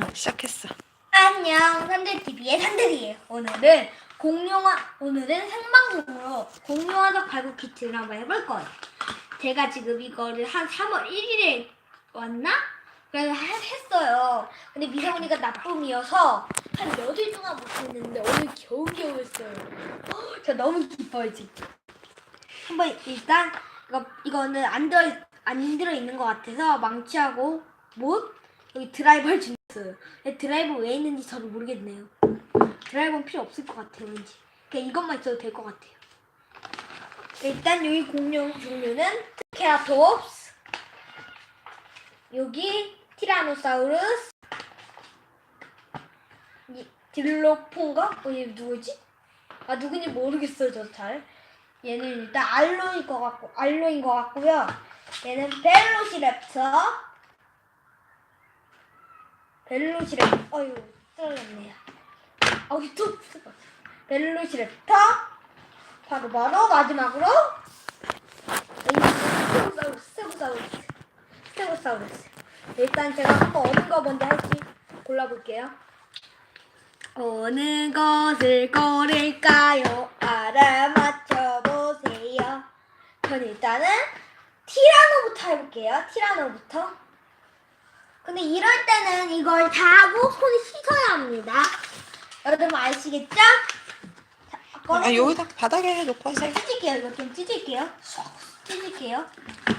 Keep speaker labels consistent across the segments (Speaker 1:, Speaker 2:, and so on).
Speaker 1: 응, 시작했어.
Speaker 2: 안녕 산들TV의 산들이에요 오늘은 공룡화 오늘은 생방송으로 공룡화석 발굴 키트를 한번 해볼 거예요 제가 지금 이거를 한 3월 1일에 왔나? 그래서 하- 했어요 근데 미세먼지가 나쁨이어서 한 며칠 동안 못했는데 오늘 겨우겨우 했어요 어, 저 너무 기뻐요 지금 한번 일단 이거, 이거는 안 들어 안 들어 있는 것 같아서 망치하고 못 여기 드라이버 할줄 있어요. 근데 드라이버 왜 있는지 저도 모르겠네요. 드라이버는 필요 없을 것 같아요, 왠지. 그냥 이것만 있어도 될 것 같아요. 일단 여기 공룡 종류는 트케라톱스, 여기 티라노사우루스, 이 딜로폰가? 어, 얘 누구지? 아, 누군지 모르겠어요, 저 잘. 얘는 일단 알로인 것 같고, 알로인 것 같고요. 얘는 벨로시랩터, 벨로시랩, 어유 떨어졌네요. 어이 또 벨로시랩터, 바로 바로 마지막으로 스테고사우루스, 스테고사우루스, 스테고사우루스. 일단 제가 한번 어느 거 먼저 할지 골라볼게요. 어느 것을 고를까요? 알아맞혀 보세요. 전 일단은 티라노부터 해볼게요. 티라노부터. 근데 이럴 때는 이걸 다 하고 손을 씻어야 합니다. 여러분 아시겠죠? 자,
Speaker 1: 아, 여기다 바닥에 해놓고 하세요.
Speaker 2: 찢을게요. 이거 좀 찢을게요. 쏙 찢을게요.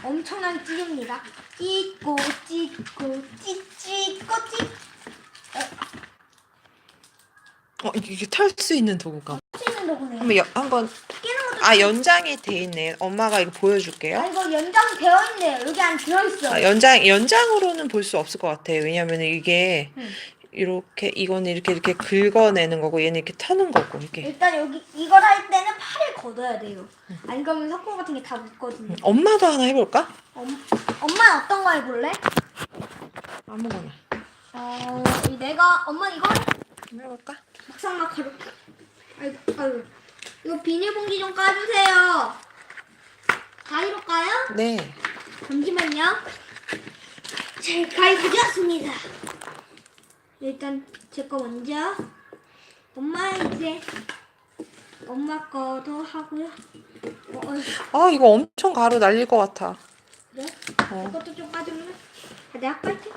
Speaker 2: 엄청나게 찢습니다. 찢고 찢고 찢찢고 찢.
Speaker 1: 어, 이게 털수 있는 도구가.
Speaker 2: 찢는 도구네요.
Speaker 1: 한번 여, 한번
Speaker 2: 끼는
Speaker 1: 아 연장이 돼 있네. 엄마가 이거
Speaker 2: 아
Speaker 1: 보여줄게요.
Speaker 2: 이거 연장 되어 있네요. 여기 안 들어 있어.
Speaker 1: 아, 연장 연장으로는 볼 수 없을 것 같아요. 왜냐면 이게
Speaker 2: 응.
Speaker 1: 이렇게 이거는 이렇게 이렇게 긁어내는 거고 얘는 이렇게 터는 거고 이게.
Speaker 2: 일단 여기 이걸 할 때는 팔을 걷어야 돼요. 안 그러면 석고 같은 게 다 묻거든요.
Speaker 1: 엄마도 하나 해볼까?
Speaker 2: 엄, 엄마 어떤 거 해볼래?
Speaker 1: 아무거나.
Speaker 2: 어, 이 내가 엄마 이거
Speaker 1: 한번 해볼까?
Speaker 2: 막상 막 가루. 아이고, 아이고. 이거 비닐봉지 좀 까주세요. 가위로 까요?
Speaker 1: 네.
Speaker 2: 잠시만요. 제 가위 가져왔습니다. 일단 제 거 먼저. 엄마 이제 엄마 거도 하고요. 어, 어,
Speaker 1: 아 이거 엄청 가루 날릴 것 같아.
Speaker 2: 그래?
Speaker 1: 어.
Speaker 2: 이것도 좀 까줄래? 아, 내가 깔게.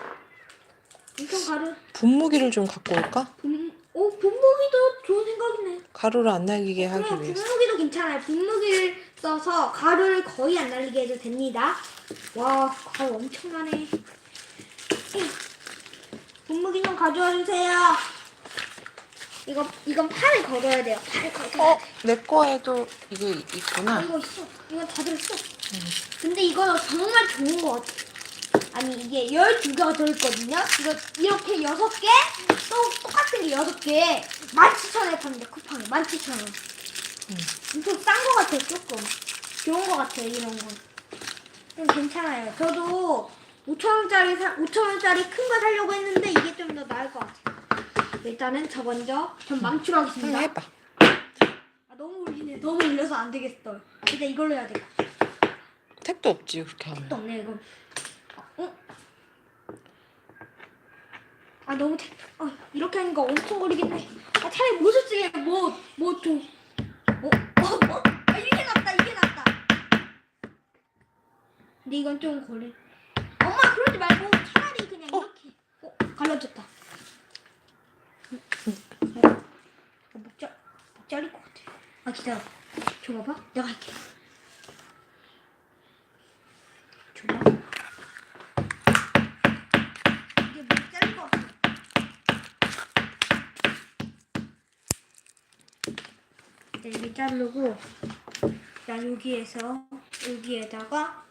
Speaker 2: 엄청 가루.
Speaker 1: 분무기를 좀 갖고 올까?
Speaker 2: 분, 오, 분무기도 좋은 생각이네.
Speaker 1: 가루를 안 날리게 하기
Speaker 2: 그럼
Speaker 1: 위해서.
Speaker 2: 분무기도 괜찮아요. 분무기를 써서 가루를 거의 안 날리게 해도 됩니다. 와, 가루 엄청나네. 분무기 좀 가져와 주세요. 이거 이건 팔을 걸어야 돼요. 팔을 걸어야
Speaker 1: 어,
Speaker 2: 돼.
Speaker 1: 내 거에도 이게
Speaker 2: 아,
Speaker 1: 있구나.
Speaker 2: 이거 있어. 이거 다 들었어. 근데 이거 정말 좋은 것 같아. 아니 이게 12개가 들어있거든요. 이거 이렇게 6개, 또 똑같은 게 6개. 17,000원에 파는데 쿠팡에 17,000원.
Speaker 1: 음.
Speaker 2: 엄청 싼것 같아요, 조금. 좋은 것 같아요, 이런 거. 좀 괜찮아요. 저도 5,000원짜리, 5,000원짜리 큰 거 사려고 했는데 이게 좀 더 나을 것 같아요. 일단은 저 먼저 전 망치로 하겠습니다.
Speaker 1: 한번 해봐.
Speaker 2: 아, 너무 울리네. 너무 울려서 안 되겠어. 일단 이걸로 해야 돼.
Speaker 1: 택도 없지 그렇게 하면.
Speaker 2: 또 없네 이거. 아 너무 태... 어, 이렇게 하니까 엄청 거리겠네. 아 차라리 못을 쓰게 뭐뭐 좀. 어? 어? 어? 아 이게 낫다 이게 낫다. 근데 이건 좀 거리. 엄마 그러지 말고 차라리 그냥
Speaker 1: 어?
Speaker 2: 이렇게. 어? 갈라졌다. 어, 목 잘, 목 잘릴 것 같아. 아 기다려. 줘봐봐. 내가 할게. 줘봐. 이게 목 잘릴 것 같아. 네, 이렇게 자르고 나 여기에서 여기에다가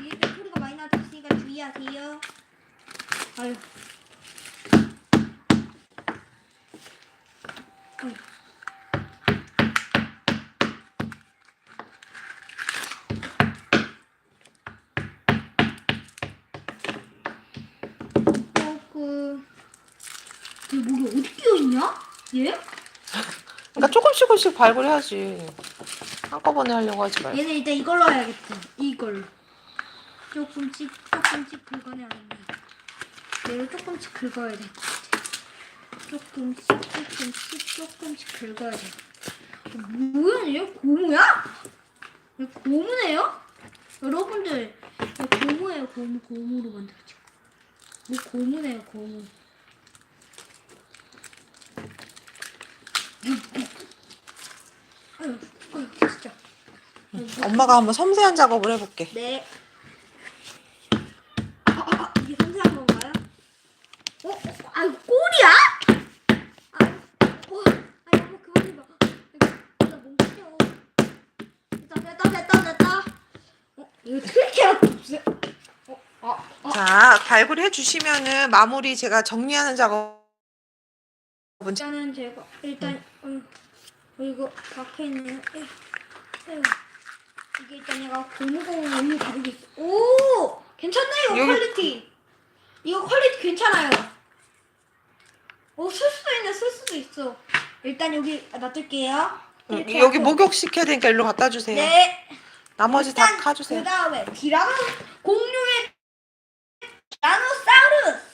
Speaker 2: 이게 또 소리가 많이 나졌으니까 주의하세요. 아유. 아유. 얘?
Speaker 1: 그러니까 조금씩 조금씩 발굴해야지. 한꺼번에 하려고 하지 말고.
Speaker 2: 얘는 일단 이걸로 해야겠다. 이걸로. 조금씩 조금씩 긁어내야 된다. 얘를 조금씩 긁어야 돼. 조금씩 조금씩 조금씩 긁어야 돼. 뭐야 얘 고무야? 얘 고무네요? 여러분들 얘 고무예요 고무 고무로 만들었죠. 얘 고무네요 고무. 아유, 아유 진짜.
Speaker 1: 엄마가 한번 섬세한 작업을 해볼게.
Speaker 2: 네. 아, 아, 아, 이게 섬세한 건가요? 어? 어? 아, 이거 꼴이야? 아, 어, 아, 이거 그만 해봐. 이거, 이거 뭉쳐. 됐다, 됐다, 됐다, 됐다. 어, 이거 트리케라도 없어요? 어, 아, 아.
Speaker 1: 자, 발굴해 주시면은 마무리 제가 정리하는 작업은
Speaker 2: 일단은 제가, 일단, 어, 어, 이거 박혀 있네요. 에휴, 에휴. 이게 일단 얘가 고무고무 너무 다르게 있어. 오! 괜찮네요,
Speaker 1: 여기-
Speaker 2: 퀄리티. 이거 퀄리티 괜찮아요. 오, 쓸 수도 있네, 쓸 수도 있어. 일단 여기 놔둘게요. 이렇게
Speaker 1: 여기
Speaker 2: 하고.
Speaker 1: 목욕 시켜야 되니까 일로 갖다 주세요.
Speaker 2: 네.
Speaker 1: 나머지 다 카주세요.
Speaker 2: 그 다음에 디라노 공룡의 디라노사우루스.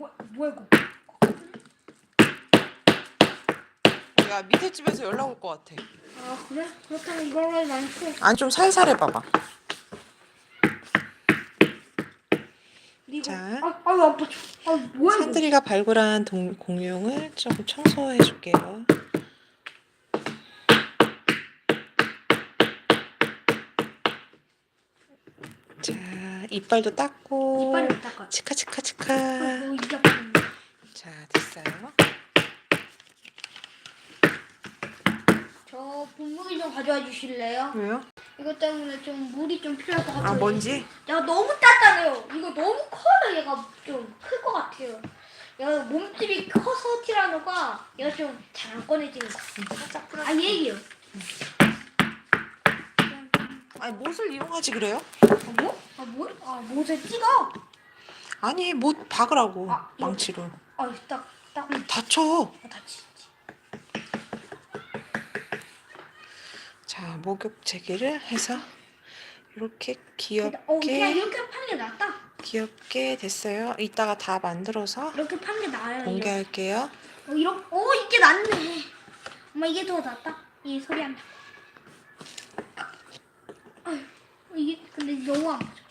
Speaker 2: 어, 이거?
Speaker 1: 야 밑에 집에서 연락 올 것 같아.
Speaker 2: 아 그래? 그렇다면 이걸로 많고
Speaker 1: 아니 좀 살살 해 봐봐.
Speaker 2: 그리고
Speaker 1: 자.
Speaker 2: 아, 아유 아파. 아 뭐야 이거?
Speaker 1: 산들이가 발굴한 동, 공룡을 조금 청소해 줄게요. 자 이빨도 닦고
Speaker 2: 이빨을 닦아.
Speaker 1: 치카 치카 치카.
Speaker 2: 아이고 이게네.
Speaker 1: 자 됐어요.
Speaker 2: 저 분무기 좀 가져와 주실래요?
Speaker 1: 왜요?
Speaker 2: 이것 때문에 좀 물이 좀 필요할 것 같아요.
Speaker 1: 아 뭔지?
Speaker 2: 얘가 너무 단단해요. 이거 너무 커요. 얘가 좀 클 것 같아요. 얘가 몸집이 커서 티라노가 얘가 좀 잘 안 꺼내지는 것 같아요.
Speaker 1: 살짝.
Speaker 2: 아 얘기요.
Speaker 1: 아니 못을 이용하지 그래요?
Speaker 2: 아 뭐? 아 뭐? 아 못에 찍어?
Speaker 1: 아니 못 박으라고
Speaker 2: 아, 이거-
Speaker 1: 망치로.
Speaker 2: 아 딱딱
Speaker 1: 다쳐.
Speaker 2: 다치
Speaker 1: 자 목욕 재기를 해서 이렇게
Speaker 2: 어 그냥
Speaker 1: 귀엽게
Speaker 2: 이렇게 파는 게 낫다.
Speaker 1: 귀엽게 됐어요. 이따가 다 만들어서
Speaker 2: 이렇게 파는 게 나아요. 이렇게.
Speaker 1: 공개할게요.
Speaker 2: 어 이런 어 이게 낫네. 엄마 이게 더 낫다. 이 소리 안 나. 아휴 이게 근데 너무 안 맞아.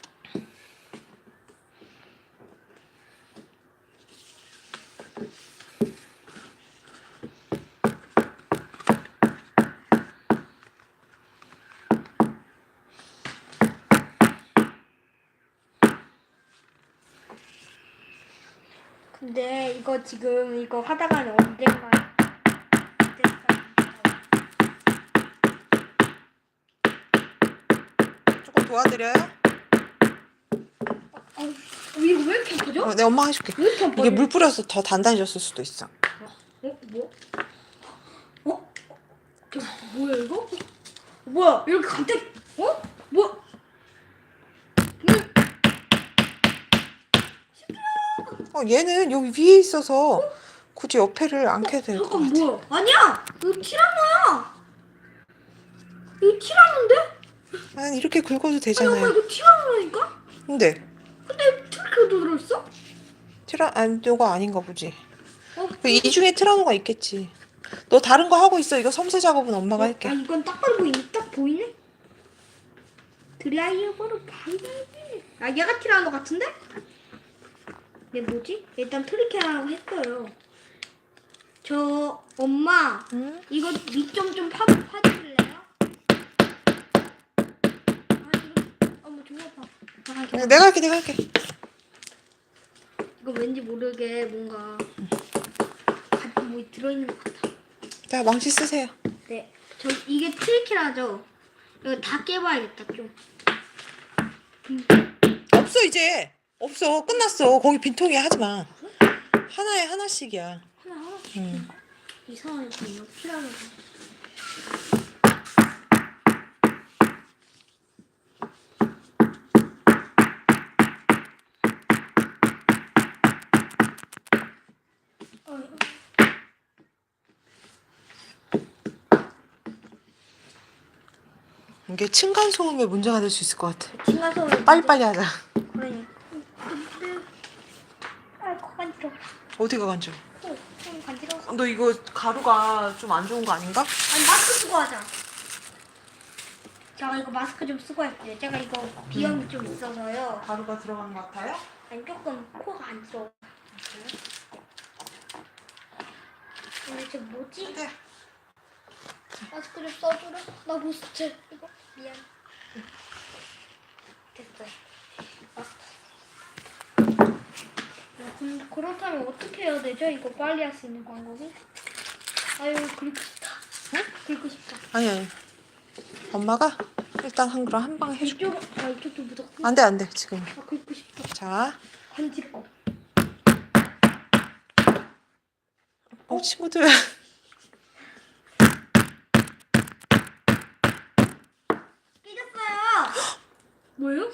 Speaker 2: 근데 이거 지금 이거 하다가는 언젠가
Speaker 1: 조금 도와드려요?
Speaker 2: 아, 이거 왜 이렇게 아프죠?
Speaker 1: 어, 내 엄마 해줄게.
Speaker 2: 왜 이렇게 아파요?
Speaker 1: 이게 물 뿌려서 더 단단해졌을 수도 있어.
Speaker 2: 어? 뭐? 어? 저, 뭐야 이거? 뭐야 이렇게 갑자기 어? 뭐? 음,
Speaker 1: 어, 얘는 여기 위에 있어서 굳이 옆에를 안 켜도 될 것
Speaker 2: 잠깐
Speaker 1: 같아.
Speaker 2: 뭐야? 아니야 이거 티라노야 이거 티라노인데?
Speaker 1: 아니 이렇게 긁어도
Speaker 2: 아니 엄마
Speaker 1: 되잖아요.
Speaker 2: 이거 티라노라니까?
Speaker 1: 근데
Speaker 2: 근데 트리크도 들어있어?
Speaker 1: 티라 안 이거 아닌가 보지.
Speaker 2: 어?
Speaker 1: 그이 중에 티라노가 있겠지. 너 다른 거 하고 있어. 이거 섬세 작업은 엄마가
Speaker 2: 아
Speaker 1: 할게.
Speaker 2: 이건 딱 봐도 보이네 딱 보이네 드라이어버로 봐야지 아 얘가 티라노 같은데? 얘 뭐지? 일단 트리케라고 했어요 저 엄마
Speaker 1: 응?
Speaker 2: 이거 밑좀좀 파, 파주실래요? 아 이거 어머 정말 아파 아,
Speaker 1: 내가 할게. 내가 할게.
Speaker 2: 이거 왠지 모르게 뭔가 가- 뭐 들어있는 것 같아
Speaker 1: 자 망치 쓰세요.
Speaker 2: 네, 저 이게 트리키라죠. 이거 다 깨봐야겠다 좀.
Speaker 1: 없어 이제. 없어. 끝났어. 거기 빈통이야. 하지마. 하나에 하나씩이야.
Speaker 2: 하나 하나씩.
Speaker 1: 음.
Speaker 2: 이상하게 이거 필요하게
Speaker 1: 이게 층간 소음에 문제가 될 수 있을 것 같아.
Speaker 2: 층간 소음
Speaker 1: 빨리빨리 하자. 어디가 간지러?
Speaker 2: 어, 좀 간지러워
Speaker 1: 너 이거 가루가 좀 안 좋은 거 아닌가?
Speaker 2: 아니 마스크 쓰고 하자 제가 이거 마스크 좀 쓰고 할게요 제가 이거 비염이 좀 있어서요
Speaker 1: 가루가 들어간 것 같아요?
Speaker 2: 아니 조금 코가 안 좋아 근데 저 뭐지?
Speaker 1: 네.
Speaker 2: 마스크 좀 써주라 나 못쓰 이거 미안 됐어요 마스크 야, 근데 그렇다면 어떻게 해야 되죠? 이거 빨리 할 수 있는 방법이? 아유 긁고 싶다
Speaker 1: 응?
Speaker 2: 긁고 싶다
Speaker 1: 아니 아니. 엄마가 일단 한 그릇 한 방에 해줄게.
Speaker 2: 이쪽 아 이쪽 좀 무조건
Speaker 1: 안돼 안돼 지금.
Speaker 2: 아 긁고 싶다
Speaker 1: 자,
Speaker 2: 간지러워
Speaker 1: 어 친구들.
Speaker 2: 뭐예요?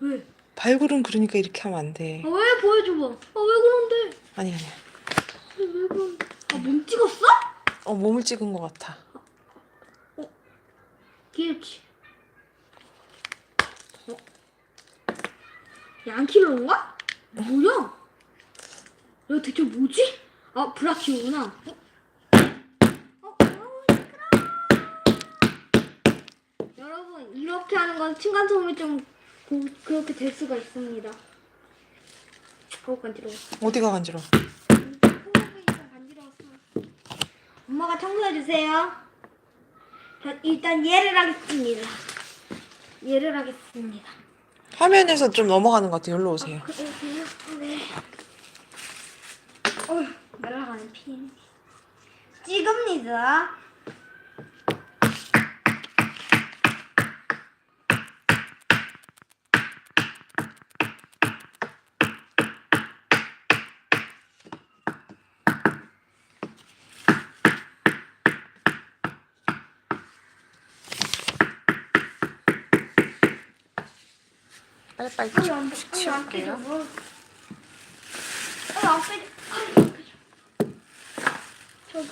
Speaker 2: 왜?
Speaker 1: 발굴은 그러니까 이렇게 하면 안 돼.
Speaker 2: 아 왜 보여줘봐 아 왜 그런데
Speaker 1: 아니 아니.
Speaker 2: 왜, 왜 그런 아몸 찍었어?
Speaker 1: 어 몸을 찍은 것 같아.
Speaker 2: 기우치 어? 양키로인가? 뭐야? 이거 대체 뭐지? 아 브라키오구나 어? 어, 시끄러워. 여러분 이렇게 하는 건 층간소음이 좀 고, 그렇게 될 수가 있습니다 어우 간지러워
Speaker 1: 어디가 간지러?
Speaker 2: 소음이 좀 간지러웠어 엄마가 청소해 주세요 자, 일단 얘를 하겠습니다 얘를 하겠습니다
Speaker 1: 화면에서 좀 넘어가는 것 같아. 여기로 오세요.
Speaker 2: 그래요? 네. 어휴, 날아가는 피. 찍읍니다.
Speaker 1: 빨리빨리
Speaker 2: 아니, 안, 아니, 안 깨져.
Speaker 1: 치울게요.
Speaker 2: 뭐. 아니, 안 깨져. 아니, 안 깨져. 저,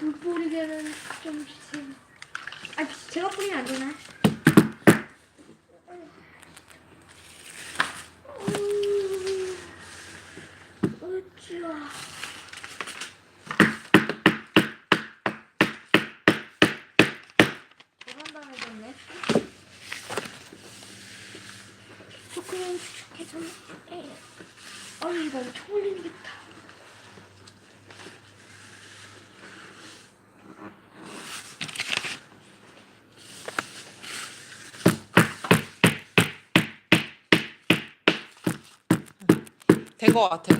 Speaker 2: 물 뿌리게는 좀 주세요. 아, 제가 뿌리면 안 되나? 으쌰. 계란당해졌네. 조금 축축해졌네. 아유, 이거 엄청 올리겠다.
Speaker 1: 된것 같아.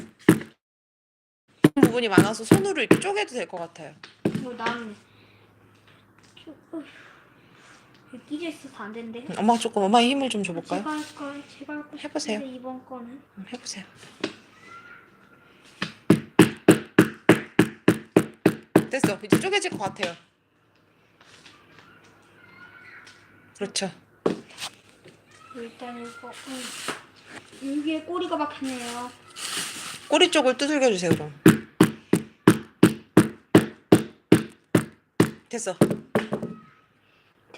Speaker 1: 부분이 많아서 손으로 이렇게 쪼개도 될 것 같아요.
Speaker 2: 뭐, 나는. 좀, 어휴. 끼져 있어서 안 된대.
Speaker 1: 엄마가 조금 엄마의 힘을 좀 줘볼까요?
Speaker 2: 제가 할 걸, 제가 할.
Speaker 1: 해보세요.
Speaker 2: 이번 거는.
Speaker 1: 음, 해보세요. 됐어. 이제 쪼개질 것 같아요. 그렇죠.
Speaker 2: 일단 이거, 음. 여기에 꼬리가 박혔네요.
Speaker 1: 꼬리 쪽을 두들겨 주세요, 그럼. 됐어.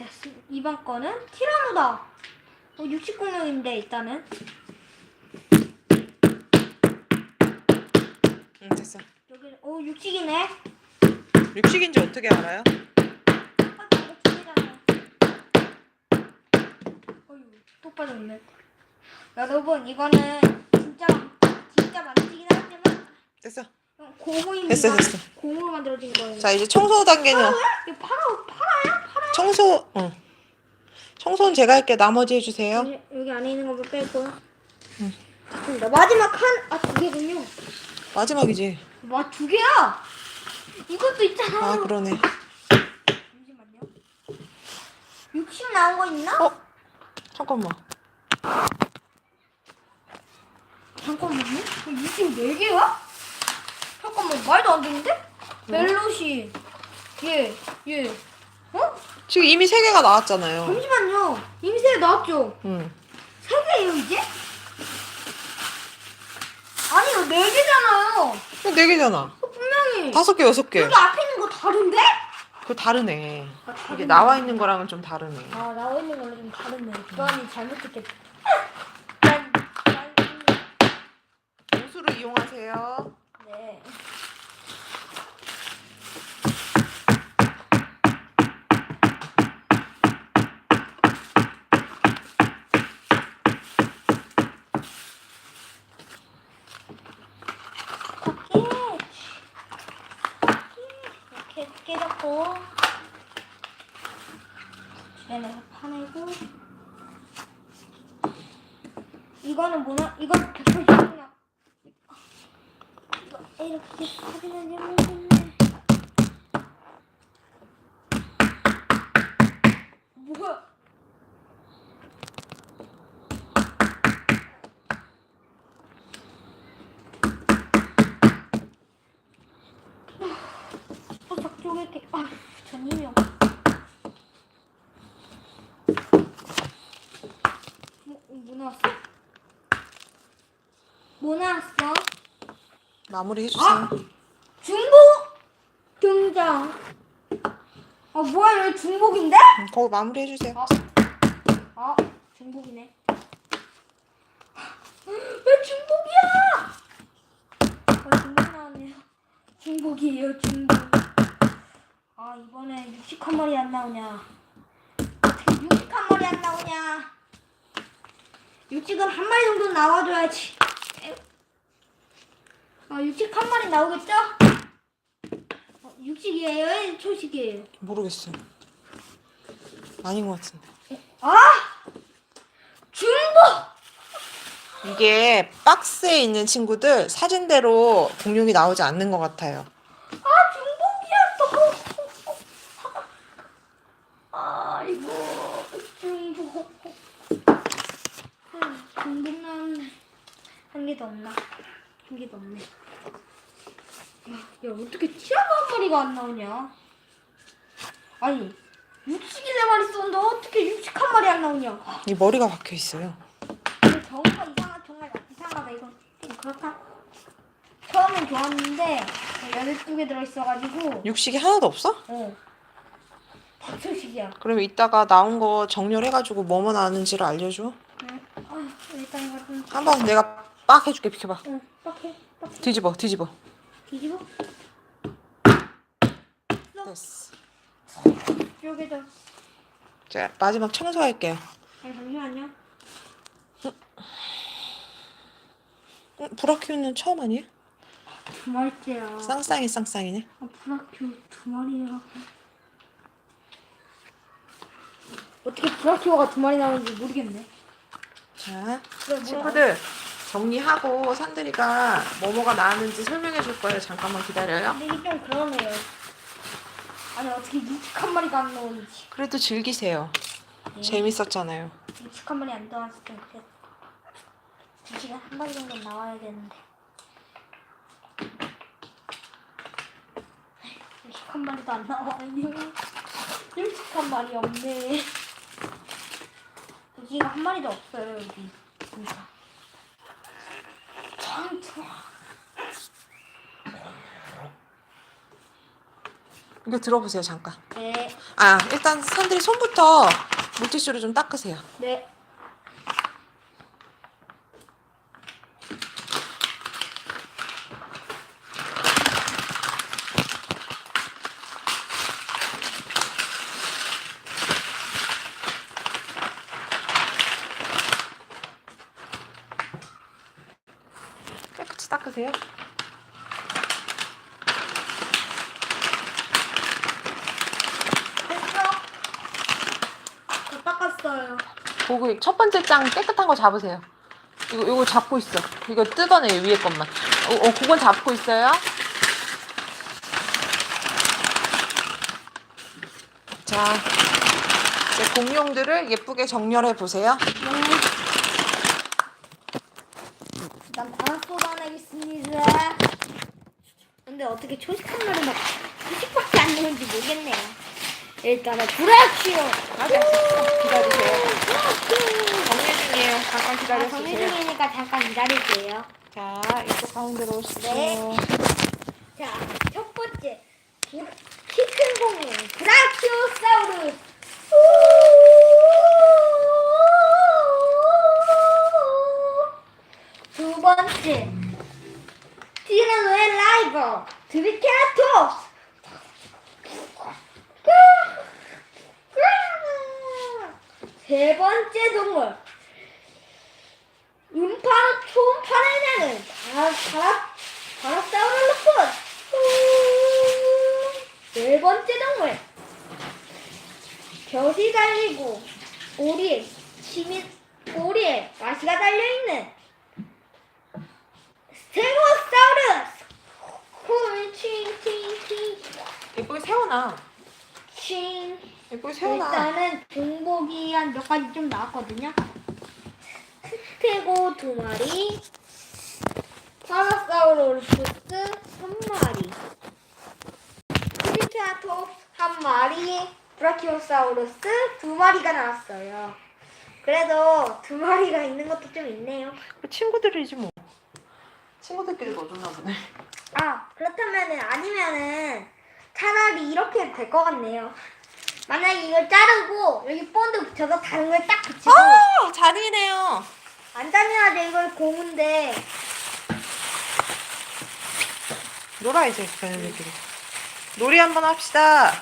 Speaker 2: 됐어. 이번 거는 티라노다. 어, 60공룡인데 일단은.
Speaker 1: 응, 됐어.
Speaker 2: 여기, 어, 육식이네.
Speaker 1: 육식인지 어떻게 알아요?
Speaker 2: 아, 두. 어휴, 빠졌네. 여러분, 이거는 진짜, 진짜 만지긴 하지만,
Speaker 1: 됐어.
Speaker 2: 고무입니다.
Speaker 1: 됐어, 됐어.
Speaker 2: 고무로 만들어진 거예요.
Speaker 1: 자, 이제 청소 단계는
Speaker 2: 이거 팔아, 팔아요? 팔아요?
Speaker 1: 청소, 응. 청소는 제가 할게. 나머지 해주세요.
Speaker 2: 여기, 여기 안에 있는 거만 빼고. 됐습니다. 마지막 한, 아, 두 개군요.
Speaker 1: 마지막이지.
Speaker 2: 와, 두 개야! 이것도 있잖아.
Speaker 1: 아, 그러네.
Speaker 2: 잠시만요. 60 나온 거 있나?
Speaker 1: 어? 잠깐만.
Speaker 2: 잠깐만요. 64개야? 잠깐만, 말도 안 되는데? 멜로시. 얘, 얘. 어?
Speaker 1: 지금 이미 세 개가 나왔잖아요.
Speaker 2: 잠시만요. 이미 세개 나왔죠?
Speaker 1: 응.
Speaker 2: 세 개예요, 이제? 아니, 이거 네 개잖아요.
Speaker 1: 네 개잖아.
Speaker 2: 어, 분명히.
Speaker 1: 다섯 개, 여섯 개.
Speaker 2: 여기 앞에 있는 거 다른데?
Speaker 1: 그거 다르네.
Speaker 2: 아,
Speaker 1: 이게
Speaker 2: 다르네.
Speaker 1: 나와 있는 거랑은 좀 다르네.
Speaker 2: 아 나와 있는 걸로 좀 다르네. 주한이 잘못했겠다.
Speaker 1: 옷으로 이용하세요.
Speaker 2: 네. 이렇게 이렇게 깨졌고 얘는 파내고 이거는 뭐나 이건 100%야 이거 이렇게 사진을 찍는데 뭐야 어, 저쪽에 이렇게 아, 전 힘이 없어. 뭐, 뭐 나왔어? 뭐 나왔어?
Speaker 1: 마무리 해주세요.
Speaker 2: 아! 중복 등장. 아 뭐야 여기 중복인데?
Speaker 1: 음, 거기 마무리 해주세요.
Speaker 2: 아, 아 중복이네. 왜 중복이야? 아 중복 나왔네요. 중복이에요 중복. 아 이번에 60한 마리 안 나오냐? 어떻게 60한 마리 안 나오냐? 60은 한 마리 정도 나와줘야지. 아 60한 마리 나오겠죠? 어, 60이에요? 초식이에요?
Speaker 1: 모르겠어요. 아닌 것 같은데.
Speaker 2: 아! 중복!
Speaker 1: 이게 박스에 있는 친구들 사진대로 공룡이 나오지 않는 것 같아요.
Speaker 2: 아 중복이야 또. 아이고 중복. 음, 중복 나왔네. 한 개 더 없나? 한개더 없네. 야, 야 어떻게 티라노 한 마리가 안 나오냐? 아니 육식이 네 마리 쏘는데 어떻게 육식 한 마리 안 나오냐?
Speaker 1: 이 머리가 박혀 있어요.
Speaker 2: 정말 이상하 정말 이상하다 이건 좀 그렇다. 처음엔 좋았는데 열두 개 들어있어가지고
Speaker 1: 육식이 하나도 없어?
Speaker 2: 어 박초식이야.
Speaker 1: 그러면 이따가 나온 거 정렬해가지고 뭐뭐 나왔는지를 알려줘.
Speaker 2: 응. 아 일단 이거 좀
Speaker 1: 한번 내가 빡 해줄게 비켜봐.
Speaker 2: 응, 빡해 빡해
Speaker 1: 뒤집어 뒤집어.
Speaker 2: 뒤집어
Speaker 1: 됐어.
Speaker 2: 여기다.
Speaker 1: 자 마지막 청소할게요.
Speaker 2: 아니 잠시만요.
Speaker 1: 응, 브라키오는 처음 아니에요?
Speaker 2: 두 마리째야.
Speaker 1: 쌍쌍이 쌍쌍이네.
Speaker 2: 아 브라키오 두 마리라고. 어떻게 브라키오가 두 마리 나오는지 모르겠네.
Speaker 1: 자 친구들 정리하고 산들이가 뭐뭐가 나왔는지 설명해 줄 거예요. 잠깐만 기다려요.
Speaker 2: 근데 이게 좀 그러네요. 아니 어떻게 육식한 마리가 안 나오는지.
Speaker 1: 그래도 즐기세요.
Speaker 2: 네.
Speaker 1: 재밌었잖아요.
Speaker 2: 육식한 마리 안 나왔을 땐 그래. 두 시간 한 마리 정도 나와야 되는데. 육식한 마리도 안 나와요. 육식한 마리 없네. 여기가 한 마리도 없어요 여기. 진짜.
Speaker 1: 이거 들어보세요 잠깐.
Speaker 2: 네,
Speaker 1: 아 일단 산들이 손부터 물티슈로 좀 닦으세요.
Speaker 2: 네.
Speaker 1: 깨끗이 닦으세요.
Speaker 2: 됐어. 저 닦았어요.
Speaker 1: 보고 첫 번째 장 깨끗한 거 잡으세요. 이거 이거 잡고 있어. 이거 뜯어내요 위에 것만. 어, 어 그건 잡고 있어요. 자 이제 공룡들을 예쁘게 정렬해 보세요.
Speaker 2: 네. 일단 다 쏟아내겠습니다. 근데 어떻게 초식한 날은 막 초식밖에 안 되는지 모르겠네요. 일단은.
Speaker 1: 맞아. 기다리세요. 정리 중이에요. 잠깐
Speaker 2: 아,
Speaker 1: 기다려주세요.
Speaker 2: 정리 중이니까 잠깐 기다릴게요.
Speaker 1: 자 이쪽 가운데로 오시죠.
Speaker 2: 네. 자, 첫 번째. 키 큰 공룡 브라키오사우루스 두 번째 티라노의 라이벌 트리케라톱스 세 번째 동물. 음파로 초음파를 내는 바라, 바라사우루루스 네 번째 동물. 벼이 달리고 오리에 침이 오리에 가시가 달려있는 스테고사우루스. 칭칭 칭
Speaker 1: 예쁘게 세워놔.
Speaker 2: 칭
Speaker 1: 예쁘게 세워놔.
Speaker 2: 일단은 등복이 한 몇 가지 좀 나왔거든요. 스테고 두 마리, 파라사우루스 한 마리, 트리케라톱스 한 마리, 브라키오사우루스 두 마리가 나왔어요. 그래도 두 마리가 있는 것도 좀 있네요.
Speaker 1: 친구들이지 뭐. 친구들끼리 넣어줬나 보네.
Speaker 2: 아 그렇다면은 아니면은 차라리 이렇게 될 것 같네요. 만약에 이걸 자르고 여기 본드 붙여서 다른 걸 딱 붙이고
Speaker 1: 어, 잔이네요.
Speaker 2: 안 잔인하죠 이걸 고문데
Speaker 1: 놀아 이제 저희들끼리. 놀이 한번 합시다.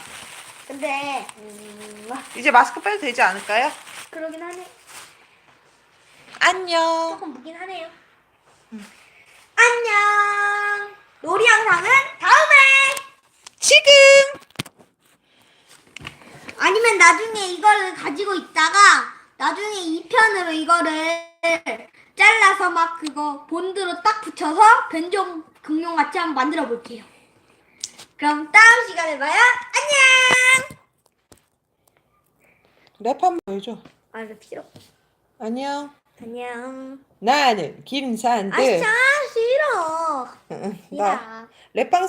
Speaker 2: 근데 음, 막
Speaker 1: 이제 마스크 빼도 되지 않을까요?
Speaker 2: 그러긴 하네
Speaker 1: 안녕.
Speaker 2: 조금 무긴 하네요 안녕 놀이 영상은 다음에
Speaker 1: 지금.
Speaker 2: 아니면 나중에 이거를 가지고 있다가 나중에 2편으로 이거를 잘라서 막 그거 본드로 딱 붙여서 변종 금룡 같이 한번 만들어 볼게요. 그럼 다음 시간에 봐요. 안녕!
Speaker 1: 랩 한번 보여줘.
Speaker 2: 아, 이거 필요.
Speaker 1: 안녕.
Speaker 2: 안녕.
Speaker 1: 나는 김산들.
Speaker 2: 아싸, 싫어.
Speaker 1: 응, 응.
Speaker 2: 싫어.
Speaker 1: 나 랩방송